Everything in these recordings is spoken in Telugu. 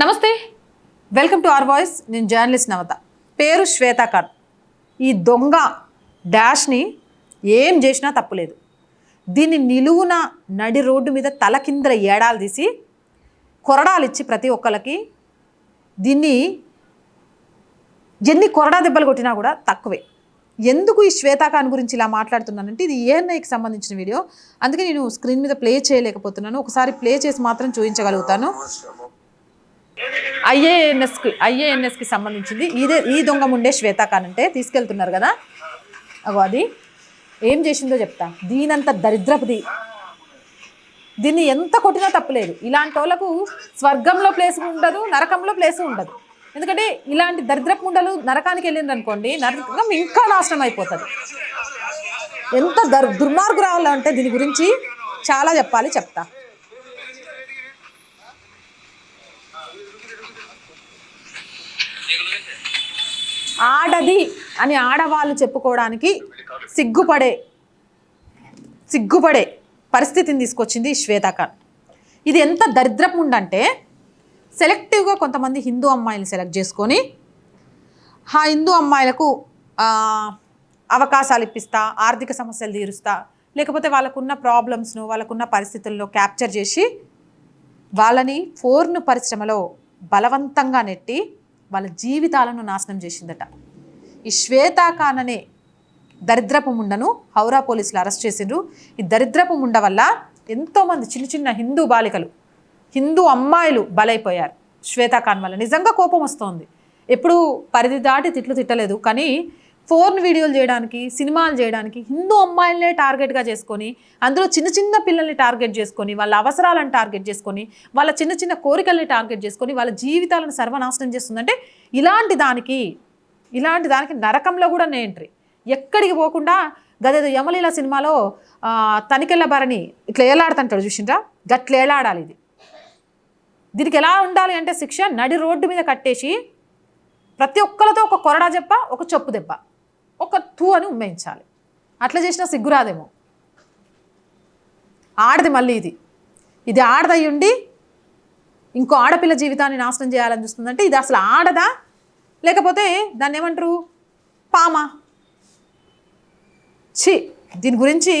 నమస్తే. వెల్కమ్ టు అవర్ వాయిస్ నేను జర్నలిస్ట్ నవత. పేరు శ్వేతా ఖాన్. ఈ దొంగ డాష్ని ఏం చేసినా తప్పులేదు. దీన్ని నిలువున నడి రోడ్డు మీద తల కింద ఏడాలు తీసి కొరడాలు ఇచ్చి ప్రతి ఒక్కరికి దీన్ని ఎన్ని కొరడా దెబ్బలు కొట్టినా కూడా తక్కువే. ఎందుకు ఈ శ్వేతా ఖాన్ గురించి ఇలా మాట్లాడుతున్నానంటే ఇది ఏఎన్ఐకి సంబంధించిన వీడియో. అందుకే నేను స్క్రీన్ మీద ప్లే చేయలేకపోతున్నాను. ఒకసారి ప్లే చేసి మాత్రం చూపించగలుగుతాను. ఐఏఎన్ఎస్కి ఐఏఎన్ఎస్కి సంబంధించింది. ఇదే ఈ దొంగ ముండే శ్వేతాకాన్ అంటే తీసుకెళ్తున్నారు కదా. అగో అది. ఏం చేసిందో చెప్తా. దీనంత దరిద్రపుది. దీన్ని ఎంత కొట్టినా తప్పలేదు. ఇలాంటి వాళ్ళకు స్వర్గంలో ప్లేస్ ఉండదు నరకంలో ప్లేస్ ఉండదు. ఎందుకంటే ఇలాంటి దరిద్రపు ముండలు నరకానికి వెళ్ళింది అనుకోండి నరకం ఇంకా నాశనం అయిపోతుంది. ఎంత దర్ దుర్మార్గురాలు అంటే దీని గురించి చాలా చెప్పాలి చెప్తా. ఆడది అని ఆడవాళ్ళు చెప్పుకోవడానికి సిగ్గుపడే సిగ్గుపడే పరిస్థితిని తీసుకొచ్చింది ఈ ఇది ఎంత దరిద్రపు ఉండంటే సెలెక్టివ్గా కొంతమంది హిందూ అమ్మాయిలు సెలెక్ట్ చేసుకొని ఆ హిందూ అమ్మాయిలకు అవకాశాలు ఇప్పిస్తా ఆర్థిక సమస్యలు తీరుస్తా లేకపోతే వాళ్ళకున్న ప్రాబ్లమ్స్ను వాళ్ళకున్న పరిస్థితుల్లో క్యాప్చర్ చేసి వాళ్ళని ఫోర్ను పరిశ్రమలో బలవంతంగా నెట్టి వాళ్ళ జీవితాలను నాశనం చేసిందట. ఈ శ్వేతాఖాన్ అనే దరిద్రపు ముండను హౌరా పోలీసులు అరెస్ట్ చేసిండ్రు. ఈ దరిద్రపు ముండ వల్ల ఎంతోమంది చిన్న చిన్న హిందూ బాలికలు హిందూ అమ్మాయిలు బలైపోయారు. శ్వేతాఖాన్ వల్ల నిజంగా కోపం వస్తోంది. ఎప్పుడు పరిధి దాటి తిట్లు తిట్టలేదు. కానీ ఫోన్ వీడియోలు చేయడానికి సినిమాలు చేయడానికి హిందూ అమ్మాయిలనే టార్గెట్గా చేసుకొని అందులో చిన్న చిన్న పిల్లల్ని టార్గెట్ చేసుకొని వాళ్ళ అవసరాలను టార్గెట్ చేసుకొని వాళ్ళ చిన్న చిన్న కోరికల్ని టార్గెట్ చేసుకొని వాళ్ళ జీవితాలను సర్వనాశనం చేస్తుందంటే ఇలాంటి దానికి ఇలాంటి దానికి నరకంలో కూడా నే ఎంట్రీ. ఎక్కడికి పోకుండా గదేదో యమలీల సినిమాలో తనికెళ్ళ భరణి ఇట్లా ఏలాడుతుంటాడు చూసిండ్రా? గట్ల ఏలాడాలి ఇది. దీనికి ఎలా ఉండాలి అంటే శిక్ష నడి రోడ్డు మీద కట్టేసి ప్రతి ఒక్కరితో ఒక కొరడా చెప్ప ఒక చెప్పు దెబ్బ. ఒక తూ అని ఉమ్మేయించాలి. అట్లా చేసినా సిగ్గురాదేమో ఆడది మళ్ళీ ఇది. ఇది ఆడదయ్యుండి ఇంకో ఆడపిల్ల జీవితాన్ని నాశనం చేయాలని చూస్తుందంటే ఇది అసలు ఆడదా? లేకపోతే దాన్ని ఏమంటారు? పామా? ఛీ! దీని గురించి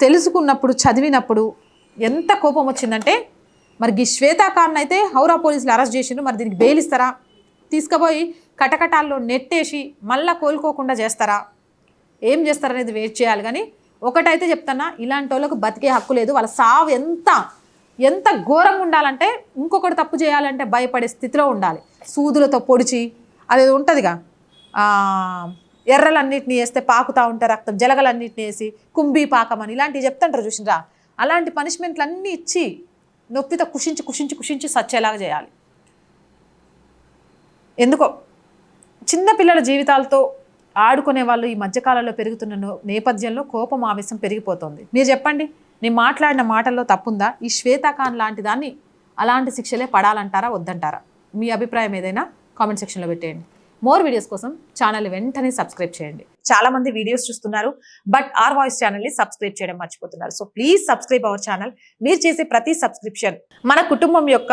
తెలుసుకున్నప్పుడు చదివినప్పుడు ఎంత కోపం వచ్చిందంటే మరి ఈ శ్వేతా అయితే హౌరా పోలీసులు అరెస్ట్ చేసిండ్రు మరి దీనికి బెయిల్ ఇస్తారా? తీసుకుపోయి కటకటాల్లో నెట్టేసి మళ్ళా కోలుకోకుండా చేస్తారా? ఏం చేస్తారనేది వెయిట్ చేయాలి. కానీ ఒకటైతే చెప్తానా ఇలాంటి వాళ్ళకు బతికే హక్కు లేదు. వాళ్ళ సావు ఎంత ఎంత ఘోరంగా ఉండాలంటే ఇంకొకటి తప్పు చేయాలంటే భయపడే స్థితిలో ఉండాలి. సూదులతో పొడిచి అది ఉంటుందిగా. ఎర్రలన్నింటినీ ఎర్రలన్నిటిని వేస్తే పాకుతూ ఉంటారు రక్తం జలగలన్నిటిని వేసి కుంభీ పాకం అని ఇలాంటివి చెప్తుంటారు చూసిండ్రా అలాంటి పనిష్మెంట్లు అన్నీ ఇచ్చి నొప్పితో కుషించి కుషించి కుషించి సచ్చేలాగా చేయాలి. ఎందుకో? చిన్న పిల్లల జీవితాలతో ఆడుకునే వాళ్ళు ఈ మధ్యకాలంలో పెరుగుతున్న నేపథ్యంలో కోపం ఆవేశం పెరిగిపోతుంది. మీరు చెప్పండి నేను మాట్లాడిన మాటల్లో తప్పుందా? ఈ శ్వేతాకాన్ లాంటి దాన్ని అలాంటి శిక్షలే పడాలంటారా వద్దంటారా? మీ అభిప్రాయం ఏదైనా కామెంట్ సెక్షన్లో పెట్టేయండి. మోర్ వీడియోస్ కోసం ఛానల్ వెంటనే సబ్స్క్రైబ్ చేయండి. చాలా మంది వీడియోస్ చూస్తున్నారు బట్ ఆర్ వాయిస్ ఛానల్ని సబ్స్క్రైబ్ చేయడం మర్చిపోతున్నారు. So please subscribe our channel. మీరు చేసే ప్రతి సబ్స్క్రిప్షన్ మన కుటుంబం యొక్క